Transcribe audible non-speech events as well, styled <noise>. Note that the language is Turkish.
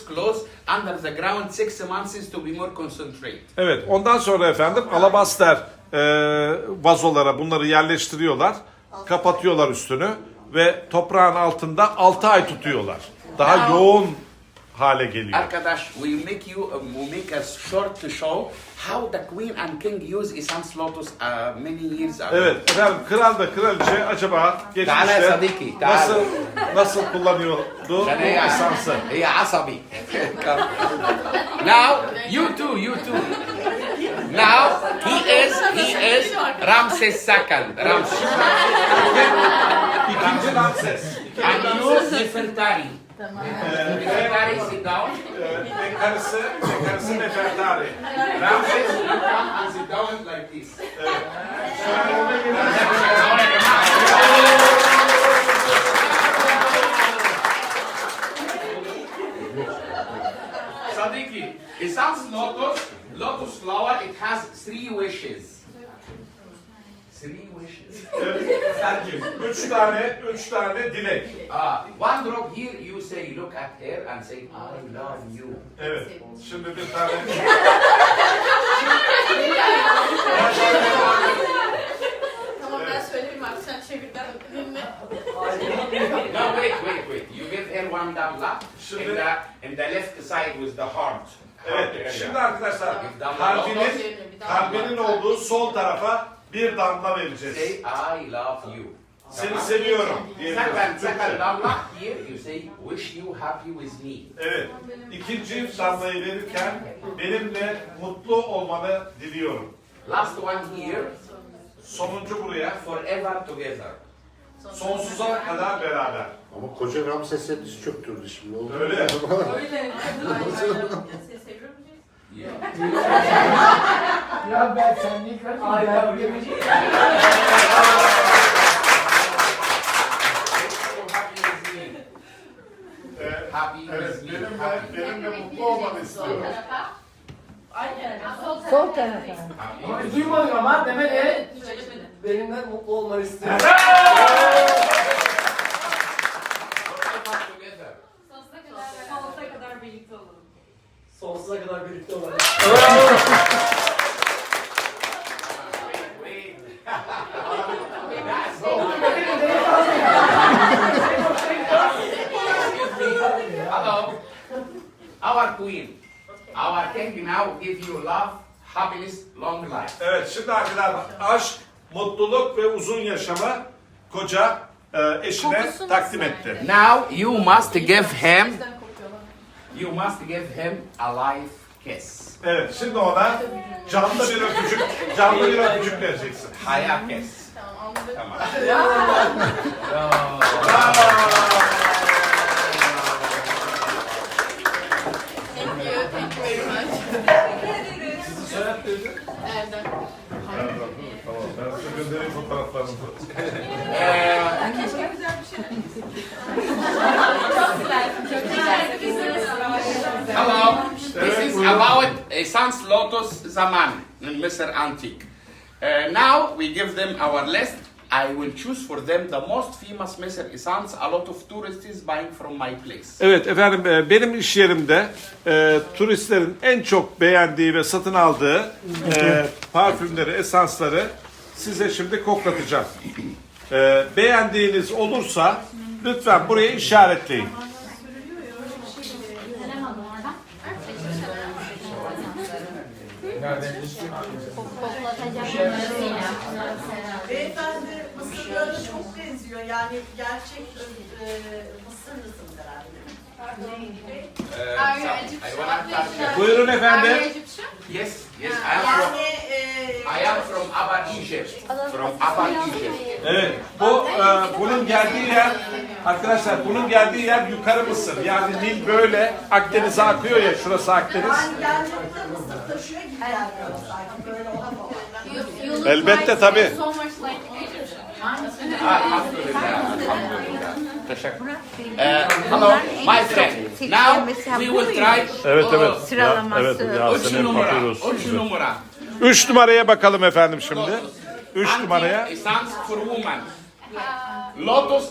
close under the ground six months to be more concentrate. Evet ondan sonra efendim alabaster e, vazolara bunları yerleştiriyorlar. Kapatıyorlar üstünü ve toprağın altında 6 ay tutuyorlar. Daha yoğun hale geliyor. Arkadaş, we make you um, we make a short show how the queen and king use essence lotus uh, many years ago. Evet efendim kral ve kraliçe acaba geçmişte teala. nasıl nasıl kullanıyordu bu esansı? هي عصبي. now you too, you too. Now he is he is Ramses II. Ramses. İkinci Ramses. and you Nefertari. Nefertari sit down. E, ve karısı, ve karısı Nefertari. Ramses, you come and sit down like this. Sadiki, it sounds lotus, lotus flower, it has three wishes. Three wishes. Erkin. Üç tane, üç tane dilek. Uh, one drop here, you say, look at her and say, I love you. Evet. Şimdi bir tane <laughs> Tamam ben söyleyeyim abi sen çevirden dinle. No, wait, wait, wait. You give her one damla, Şimdi- and the, and the left side was the heart. Heart area. Evet. Şimdi arkadaşlar kalbinin kalbinin olduğu sol tarafa bir damla vereceğiz. Say, I love you. Seni seviyorum diyebiliriz. Second, second Türkçe. damla here, you say, wish you happy with me. Evet. İkinci damlayı verirken benimle mutlu olmanı diliyorum. Last one here, Sonuncu buraya forever together. sonsuza kadar beraber. Ama koca Ramses'e diz çöktürdü şimdi. Oldu. Öyle. Öyle. <laughs> Ya ben sen niye. Ee, Happy evet, with me. benimle, Happy. benimle mutlu olmanı istiyorum. Aynen. Sol tarafa. happy. Biz duymadık ama demedi. Söylemedi. Benimle mutlu olmanı istiyorum. Sonsuza kadar birlikte olalım. Sonsuza kadar birlikte olalım. Hello. Our queen, our king now give you love, happiness, long life. Evet şimdi arkadaşlar aşk, mutluluk ve uzun yaşamı koca e, eşine takdim etti. Now you must give him. You must give him a life kiss. Evet şimdi ona canlı bir öpücük, canlı bir öpücük vereceksin. Haya kiss. Tamam anladık. Tamam. Thank you. Thank you very much. Erdem. Tamam ben size göndereyim fotoğraflarınızı. Sans Lotus Zaman in Mr. Antique. Uh, now we give them our list. I will choose for them the most famous Mr. Essence. A lot of tourists buying from my place. Evet efendim e, benim iş yerimde e, turistlerin en çok beğendiği ve satın aldığı e, parfümleri, esansları size şimdi koklatacağım. E, beğendiğiniz olursa lütfen buraya işaretleyin. Beyefendi Mısırlılara çok benziyor. Yani gerçek e, Mısırlısın herhalde. Are you so, I Egyptian? wanna start- Buyurun efendim. Yes, yes, I am from. E, I am from Upper Egypt. From Upper Egypt. Evet, bu e, bunun geldiği yer arkadaşlar bunun geldiği yer yukarı Mısır. Yani Nil böyle Akdeniz'e akıyor ya şurası Akdeniz. yani geldiğinde Mısır taşıyor gibi gelmiyor sanki. Böyle ona falan. You- you look Elbette, tabii. Uh, hello, my friend. Now we will try. Evet evet. Sıralaması. evet Üç numara. Üç numara. Üç numaraya bakalım efendim şimdi. Üç numaraya. Essence for woman. Lotus,